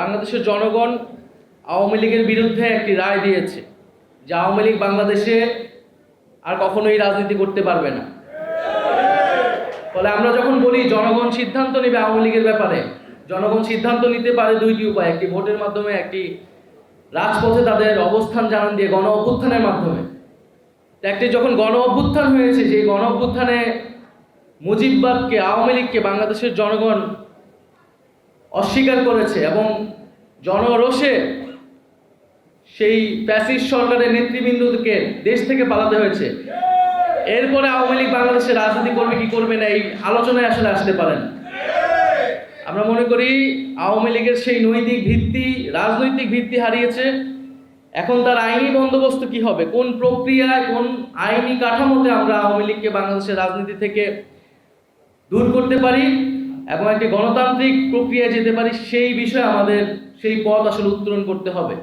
বাংলাদেশের জনগণ আওয়ামী লীগের বিরুদ্ধে একটি রায় দিয়েছে যে আওয়ামী লীগ বাংলাদেশে আর কখনোই রাজনীতি করতে পারবে না। ফলে আমরা যখন বলি জনগণ সিদ্ধান্ত নেবে আওয়ামী লীগের ব্যাপারে, জনগণ সিদ্ধান্ত নিতে পারে দুইটি উপায়, একটি ভোটের মাধ্যমে, একটি রাজপথে তাদের অবস্থান জানান দিয়ে গণ অভ্যুত্থানের মাধ্যমে। একটি যখন গণ অভ্যুত্থান হয়েছে, সেই গণ অভ্যুত্থানে মুজিববাদকে, আওয়ামী লীগকে, বাংলাদেশের জনগণ অস্বীকার করেছে এবং জনরোষে সেই প্যাসিস সরকারের নেতৃবৃন্দকে দেশ থেকে পালাতে হয়েছে। এরপরে আওয়ামী লীগ বাংলাদেশে রাজনীতি করবে কি করবে না, এই আলোচনায় আসলে আসতে পারেন। আমরা মনে করি আওয়ামী লীগের সেই নৈতিক ভিত্তি, রাজনৈতিক ভিত্তি হারিয়েছে। এখন তার আইনি বন্দোবস্ত কি হবে? কোন প্রক্রিয়ায়, কোন আইনি কাঠামোতে আমরা আওয়ামী লীগকে বাংলাদেশের রাজনীতি থেকে দূর করতে পারি? এবং একটি গণতান্ত্রিক প্রক্রিয়ায় যেতে পারি, সেই বিষয়ে আমাদের সেই পথ আসলে উত্তরণ করতে হবে।